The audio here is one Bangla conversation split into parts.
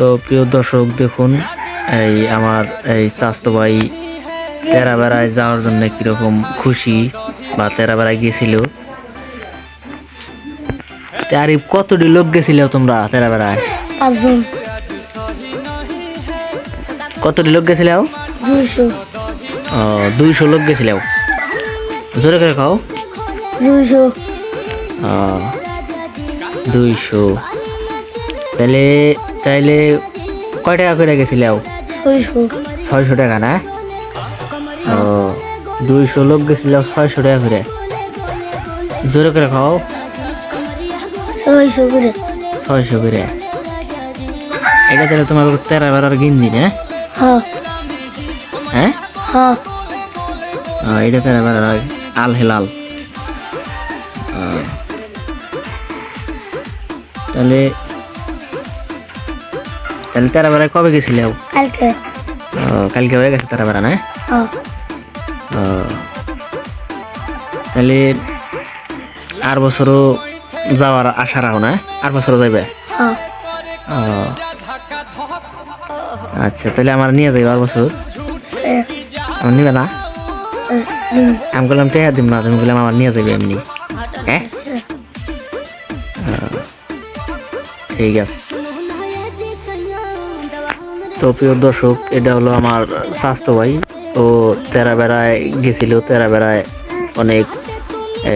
তো প্রিয় দর্শক দেখুন এই আমার এই স্বাস্থ্য ভাই তেরা বেড়ায় যাওয়ার জন্য কীরকম খুশি বা তেরা বেড়ায় গেছিল আরিফ কতটি লোক গেছিল তোমরা তেরা বেড়ায় পাঁচজন। কতটি লোক গেছিল? দুইশো। দুইশো লোক গেছিল। জোরে করে খাও দুইশো। দুইশো। তাহলে তাইলে কয় টাকা করে গেছিল ছয়শো। টাকা না? ও দুইশো লোক গেছিল ছয়শো টাকা করে। জোরে করে খাও। ছয়শো করে। ছয়শো করে। এটা তাহলে তোমার তেরো বারার গিঞ্জি না? হ্যাঁ। হ্যাঁ? হ্যাঁ। এটা তেরো বারার আল হেলাল। তাহলে তাহলে তেরো বেড়ায় কবে গেছিল? কালকে। কালকে হয়ে গেছে তেরো বেড়া না? ও। তাহলে আর বছরও যাওয়ার আশা রাখো না? আর বছরও যাইবে? ও। আচ্ছা তাহলে আমার নিয়ে যাইবে আর বছর। আমার নিবে না? আমি বললাম টেহা দিব না তুমি বললাম আমার নিয়ে যাবে এমনি। হ্যাঁ? ঠিক আছে। তো প্রিয় দর্শক, এটা হলো আমার স্বাস্থ্য ভাই। ও তেরা বেড়ায় গেছিল তেরা বেড়ায় অনেক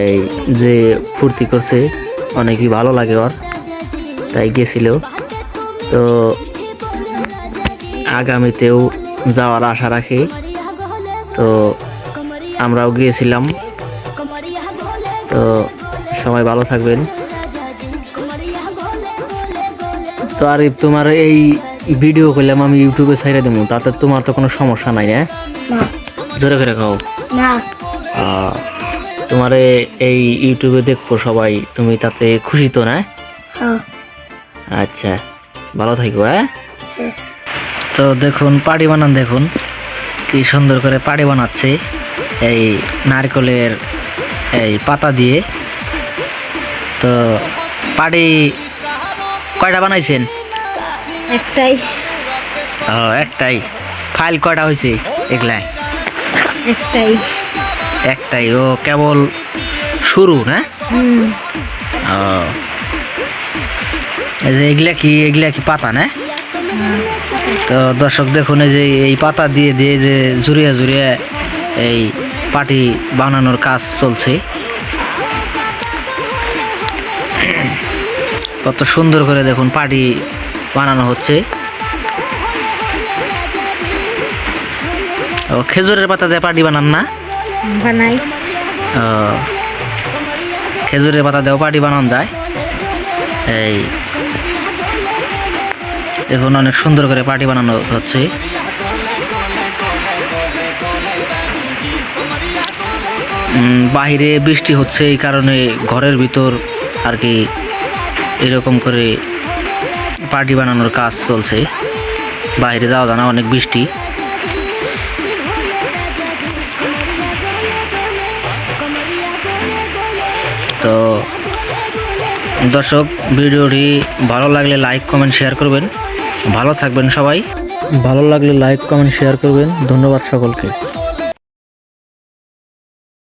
এই যে ফুর্তি করছে, অনেকই ভালো লাগে ওর। তাই গেছিল। তো আগামীতেও যাওয়ার আশা রাখি। তো আমরাও গিয়েছিলাম। তো সবাই ভালো থাকবেন। তো আরিফ, তোমার এই ভিডিও করলাম আমি ইউটিউবে ছাইড়ে দেবো তাতে তোমার তো কোনো সমস্যা নাই না না। জোরে করে খাও। না। তোমার এই ইউটিউবে দেখব সবাই তুমি তাতে খুশি তো না? হ্যাঁ। আচ্ছা ভালো থাকো হ্যাঁ? তো দেখুন পাড়ি বানান দেখুন কি সুন্দর করে পাড়ি বানাচ্ছে এই নারকেলের এই পাতা দিয়ে। তো পাড়ি কয়টা বানাইছেন? একটাই। ও একটাই। ফাইল কয়টা হয়েছে এগুলা একটাই। একটাই। ও কেবল শুরু না? ও। এগুলা কি এগুলা কি পাতা না? তো দর্শক দেখুন এই যে এই পাতা দিয়ে দিয়ে যে জুড়িয়ে জুড়িয়ে এই পাটি বানানোর কাজ চলছে। কত সুন্দর করে দেখুন পাটি বানানো হচ্ছে। ও খেজুরের পাতা দিয়ে পাটি বানান না? বানাই। ও, খেজুরের পাতা দেওয়া পাটি বানান যায়। এই দেখুন অনেক সুন্দর করে পাটি বানানো হচ্ছে। বাহিরে বৃষ্টি হচ্ছে এই কারণে ঘরের ভিতর আর কি এরকম করে পার্টি বানানোর কাজ চলছে। বাইরে যাওয়া জানা অনেক বৃষ্টি। তো দর্শক, ভিডিওটি ভালো লাগলে লাইক, কমেন্ট, শেয়ার করবেন। ভালো থাকবেন সবাই। ভালো লাগলে লাইক, কমেন্ট, শেয়ার করবেন। ধন্যবাদ সকলকে।